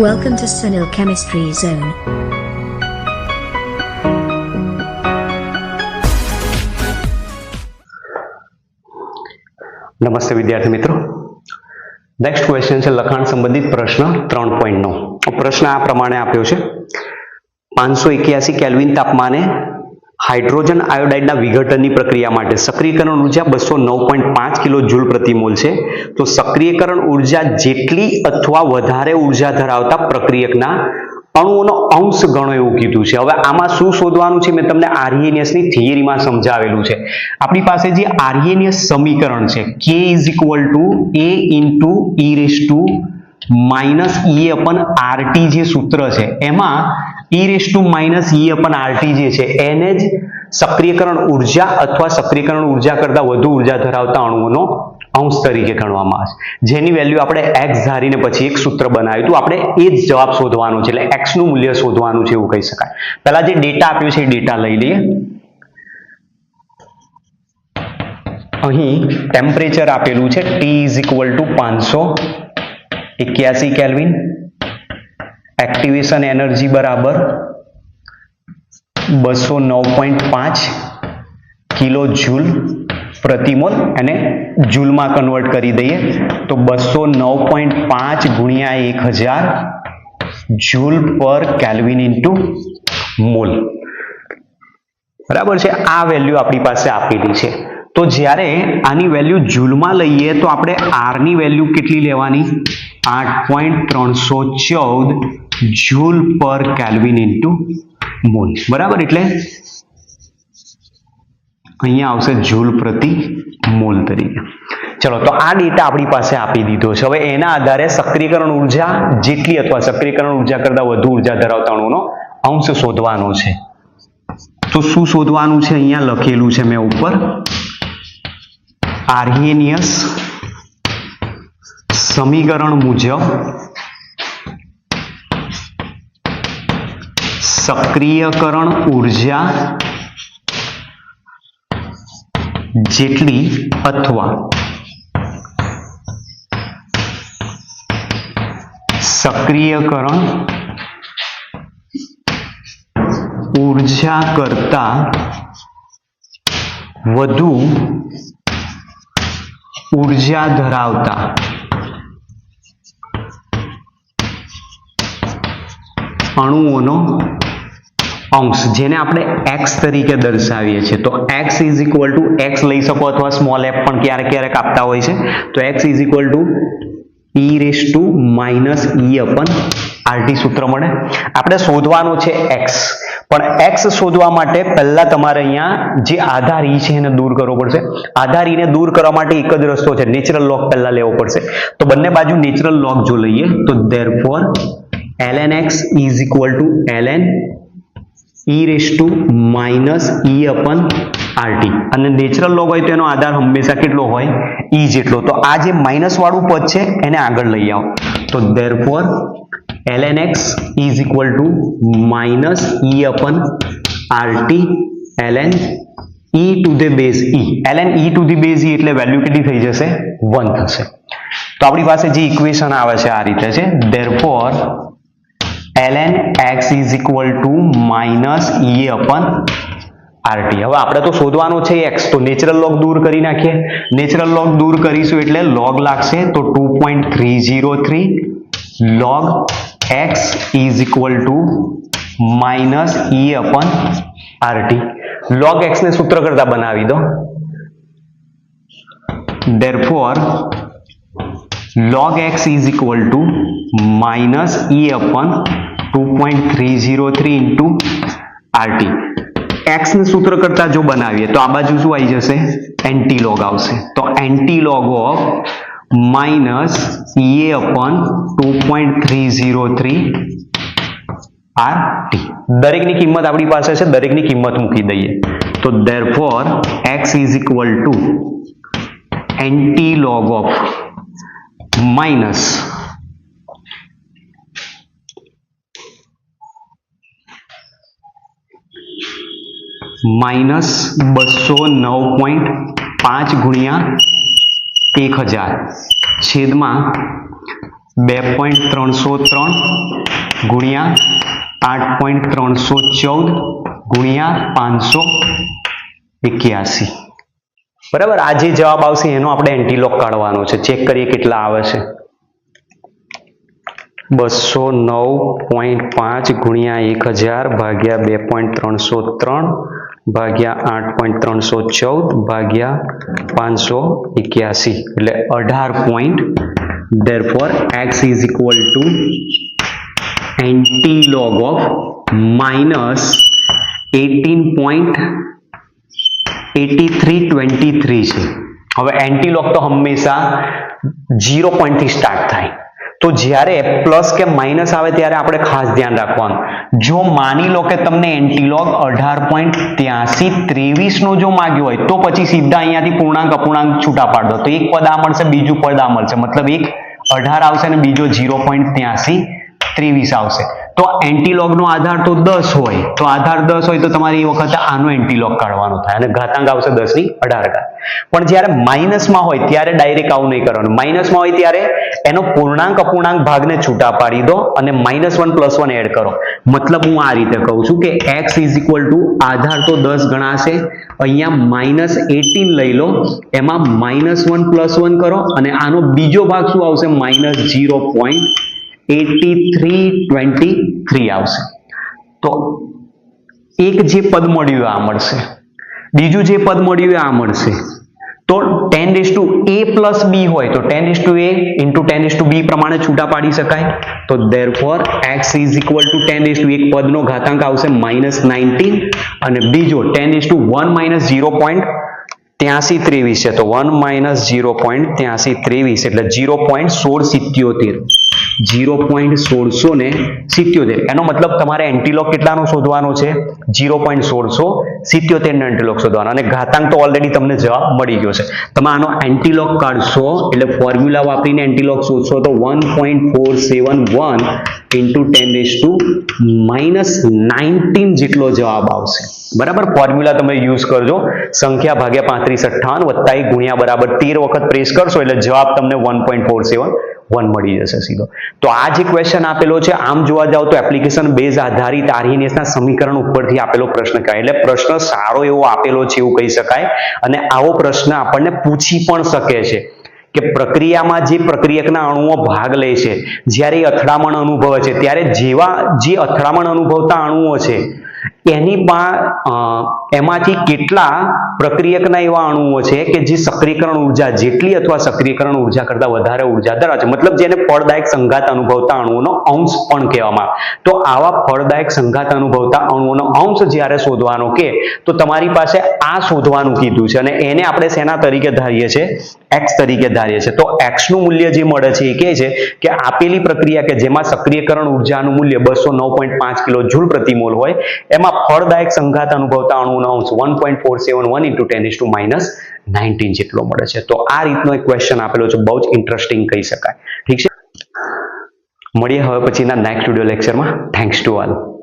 Welcome to Sunil Chemistry Zone. નમસ્તે વિદ્યાર્થી મિત્રો. નેક્સ્ટ ક્વેશ્ચન છે લખાણ સંબંધિત પ્રશ્ન ત્રણ પોઈન્ટ નો. પ્રશ્ન આ પ્રમાણે આપ્યો છે. પાંચસો એક્યાસી કેલ્વિન તાપમાને હાઇડ્રોજન આયોડાઇડના વિઘટનની પ્રક્રિયા માટે સક્રિયકરણ ઊર્જા બસો નવ પોઈન્ટ પાંચ કિલો જૂલ પ્રતિ મોલ છે. તો સક્રિયકરણ ઊર્જા જેટલી અથવા વધારે ઊર્જા ધરાવતા પ્રક્રિયકના અણુઓનો અંશ ગણો એવું કીધું છે. હવે આમાં શું શોધવાનું છે? મેં તમને આર્યેનિયસ થિયરીમાં સમજાવેલું છે. આપણી પાસે જે આર્યેનિયસ સમીકરણ છે કે is equal to A into e raise to minus E upon RT જે સૂત્ર છે, એમાં e raise to minus E upon RT જે છે, એને જ સક્રિયકરણ ઊર્જા અથવા સક્રિયકરણ ઊર્જા કરતા વધુ ઊર્જા ધરાવતા અણુઓનો અંશ તરીકે ગણવામાં આવે છે. જેની વેલ્યુ આપણે એક્સ ધારીને પછી એક સૂત્ર બનાવ્યું હતું. આપણે એ જ જવાબ શોધવાનો છે, એટલે એક્સનું મૂલ્ય શોધવાનું છે એવું કહી શકાય. પહેલા જે ડેટા આપ્યો છે એ ડેટા લઈ લઈએ. અહીં ટેમ્પરેચર આપેલું છે ટી ઇઝ ઇક્વલ ટુ પાંચસો એક્યાસી કેલ્વિન એક્ટિવેશન એનર્જી બરાબર બસો નવ પોઈન્ટ પાંચ કિલો જૂલ પ્રતિમોલ એને જૂલમાં કન્વર્ટ કરી દઈએ. તો બસો નવ પોઈન્ટ પાંચ ગુણ્યા એક હજાર જૂલ પર કેલ્વિન ઇન્ટુ મોલ. બરાબર છે? આ વેલ્યુ આપણી પાસે આપેલી છે. તો જ્યારે આની વેલ્યુ જૂલમાં લઈએ તો આપણે આરની વેલ્યુ કેટલી લેવાની? આઠ પોઈન્ટ ત્રણસો ચૌદ જૂલ પર કેલ્વિન ઇન્ટુ મોલ બરાબર એટલે અહીંયા આવશે જૂલ પ્રતિ મોલ તરીકે. ચલો, તો આ ડેટા આપણી પાસે આપી દીધો છે. હવે એના આધારે સક્રિયકરણ ઊર્જા જેટલી અથવા સક્રિયકરણ ઊર્જા કરતા વધુ ઊર્જા ધરાવતા અણુનો અંશ શોધવાનો છે. તો શું શોધવાનું છે? અહીંયા લખેલું છે મેં ઉપર. આર્યેનિયસ સમીકરણ મુજબ સક્રિયકરણ ઊર્જા જેટલી અથવા સક્રિયકરણ ઊર્જા કરતા વધુ ઊર્જા ધરાવતા. અણુઓનો અંશ, જેને આપણે x તરીકે દર્શાવીએ છીએ. તો x is equal to x લઈ શકો અથવા સ્મોલ f પણ ક્યારેક ક્યારેક આપતા હોય છે. તો x is equal to e raise to minus E upon RT સૂત્ર મળે. આપણે શોધવાનું છે x. પણ x શોધવા માટે પહેલા તમારે અહીંયા જે આધાર ઈ છે એને દૂર કરવો પડશે. આધાર ઈને દૂર કરવા માટે એક જ રસ્તો છે. નેચરલ લોગ પહેલા લેવો પડશે. તો બંને બાજુ નેચરલ લોગ જો લઈએ, તો therefore ln x is equal to ln e raised to minus e upon rt અને નેચરલ લોગ હોય તો એનો આધાર હંમેશા કેટલો હોય e જેટલો તો આ જે માઇનસ વાળું પદ છે એને આગળ લઈ આવો તો therefore ln x is equal to minus e upon rt ln e to the base e ln e to the base e એટલે વેલ્યુ કેટલી થઈ જશે 1 થશે તો આપણી પાસે જે ઇક્વેશન આવે છે આ રીતે છે therefore ln x is equal to minus e upon rt હવે આપણે તો શોધવાનો છે x તો નેચરલ લોગ દૂર કરી નાખીએ નેચરલ લોગ દૂર કરીશું એટલે લોગ લાગશે તો 2.303 log x is equal to minus e upon rt log x ને સૂત્ર કરતા બનાવી દો therefore log x is equal to minus e upon 2.303 into RT x ને સૂત્ર કરતા જો બનાવીએ, તો આ બાજુ શું આવી જશે? એન્ટી લોગ આવશે. તો anti log of minus e upon 2.303 RT દરેકની કિંમત આપણી પાસે છે, દરેકની કિંમત મૂકી દઈએ. તો therefore, x is equal to anti log of minus minus બસો નવ પોઈન્ટ પાંચ ગુણ્યા એક હજાર. છેદમાં બે પોઈન્ટ ત્રણસો ત્રણ ગુણ્યા આઠ પોઈન્ટ ત્રણસો ચૌદ ગુણ્યા પાંચસો એક્યાસી. બરાબર? આ જે જવાબ આવશે, એનો આપણે એન્ટીલોક કાઢવાનો છે. ચેક કરીએ કેટલા આવે છે. બસો નવ પોઈન્ટ પાંચ ગુણ્યા એક હજાર ભાગ્યા બે પોઈન્ટ ત્રણસો ત્રણ ભાગ્યા આઠ પોઈન્ટ ત્રણસો ચૌદ ભાગ્યા પાંચસો એક્યાસી. એટલે અઢાર point therefore, x is equal to anti-log of minus 18.8323 છે. હવે એન્ટી લોગ તો હંમેશા ઝીરો પોઈન્ટથી સ્ટાર્ટ થાય. તો જ્યારે પ્લસ કે માઇનસ આવે ત્યારે આપણે ખાસ ધ્યાન રાખવાનું. જો માની લો કે તમને એન્ટીલોગ અઢાર પોઈન્ટ ત્યાંસી ત્રેવીસ નો જો માગ્યો હોય, તો પછી સીધા અહીંયાથી પૂર્ણાંક, અપૂર્ણાંક છૂટા પાડ દો. તો એક પદ આ મળશે, બીજું પદ આ મળશે. મતલબ એક અઢાર આવશે અને બીજો ઝીરો પોઈન્ટ ત્યાંસી ત્રેવીસ આવશે. તો એન્ટીલોગ નો આધાર તો દસ હોય. તો આધાર દસ હોય તો તમારે એ વખતે આનો એન્ટીલોગ કાઢવાનો થાય અને ઘાતાંક આવશે દસની અઢાર ઘાત પણ જ્યારે માઇનસમાં હોય ત્યારે ડાયરેક્ટ આવું નહીં કરવાનું. માઇનસમાં હોય ત્યારે એનો પૂર્ણાંક, અપૂર્ણાંક ભાગને છૂટા પાડી દો અને minus one plus one add કરો. મતલબ હું આ રીતે કહું છું કે એક્સ ઇઝ ઇક્વલ ટુ આધાર તો દસ ગણાશે. અહીંયા માઇનસ એટીન લઈ લો. એમાં માઇનસ વન પ્લસ વન કરો અને આનો બીજો ભાગ શું આવશે? Minus zero point eighty three twenty three આવશે. તો એક જે પદ મળ્યું આ મળશે. બીજું જે પદ મળ્યું આ મળશે. તો ten raise to A plus B હોય, તો ten raise to A into ten raise to B પ્રમાણે છૂટા પાડી શકાય. તો therefore X equal to ten raise to એક પદનો ઘાતાંક આવશે માઇનસ નાઇન્ટીન અને બીજો, ten raise to one minus zero point ત્યાસી ત્રેવીસ છે. તો વન માઇનસ ઝીરો પોઈન્ટ ત્યાસી ત્રેવીસ, એટલે ઝીરો પોઈન્ટ સોળ સિત્યોતેર. ઝીરો પોઈન્ટ સોળસો ને સિત્યોતેર. એનો મતલબ તમારે એન્ટીલોક કેટલાનો શોધવાનો છે? ઝીરો પોઈન્ટ સોળસો સિત્યોતેર નો એન્ટીલોક શોધવાનો. અને ઘાતાંક તો ઓલરેડી તમને જવાબ મળી ગયો છે. તમે આનો એન્ટીલોક કાઢશો એટલે ફોર્મ્યુલા વાપરીને એન્ટીલોક શોધશો તો one point four seven one into ten raise to minus nineteen જેટલો જવાબ આવશે. બરાબર? ફોર્મ્યુલા તમે યુઝ કરજો. સંખ્યા ભાગ્યા પાંત્રીસ અઠ્ઠાવન વત્તા એક ગુણ્યા બરાબર તેર વખત પ્રેસ કરશો એટલે જવાબ તમને one point four seven one મળી જશે સીધો. તો આ જે ક્વેશ્ચન આપેલો છે, આમ જોવા જાવ તો એપ્લિકેશન બેઝ આધારિત આરહીનેસના સમીકરણ ઉપરથી આપેલો પ્રશ્ન કહે એટલે પ્રશ્ન સારો એવો આપેલો છે એવું કહી શકાય. અને આવો પ્રશ્ન આપણને પૂછી પણ શકે છે કે પ્રક્રિયામાં જે પ્રક્રિયકના અણુઓ ભાગ લે છે, જ્યારે અથડામણ અનુભવે છે, ત્યારે જેવા જે અથડામણ અનુભવતા અણુઓ છે એની પણ એમાંથી કેટલા પ્રક્રિયકના એવા અણુઓ છે કે જે સક્રિયકરણ ઊર્જા જેટલી અથવા સક્રિયકરણ ઊર્જા કરતા વધારે ઊર્જા ધરાવે છે? મતલબ જેને ફળદાયક સંઘાત અનુભવતા અણુઓનો અંશ પણ કહેવામાં આવે. તો આવા ફળદાયક સંઘાત અનુભવતા અણુઓનો અંશ જ્યારે શોધવાનો કે, તો તમારી પાસે આ શોધવાનું કીધું છે અને એને આપણે શેના તરીકે ધારીએ છીએ એક્સ તરીકે ધારીએ છીએ તો એક્સનું મૂલ્ય જે મળે છે એ કહે છે કે આપેલી પ્રક્રિયા કે જેમાં સક્રિયકરણ ઉર્જાનું મૂલ્ય બસો નવ પોઈન્ટ પાંચ કિલો જૂલ પ્રતિ મોલ હોય, એમાં ફળદાયક સંઘાત અનુભવતા અણુઓનો અંશ one point four seven one into ten to minus nineteen જેટલો મળે છે. તો આ રીતનો એક ક્વેશ્ચન આપેલો છે, બહુ જ ઇન્ટરેસ્ટિંગ કહી શકાય. ઠીક છે? મળીએ હવે પછીના નેક્સ્ટ વીડિયો લેક્ચરમાં થેન્ક્સ ટુ ઓલ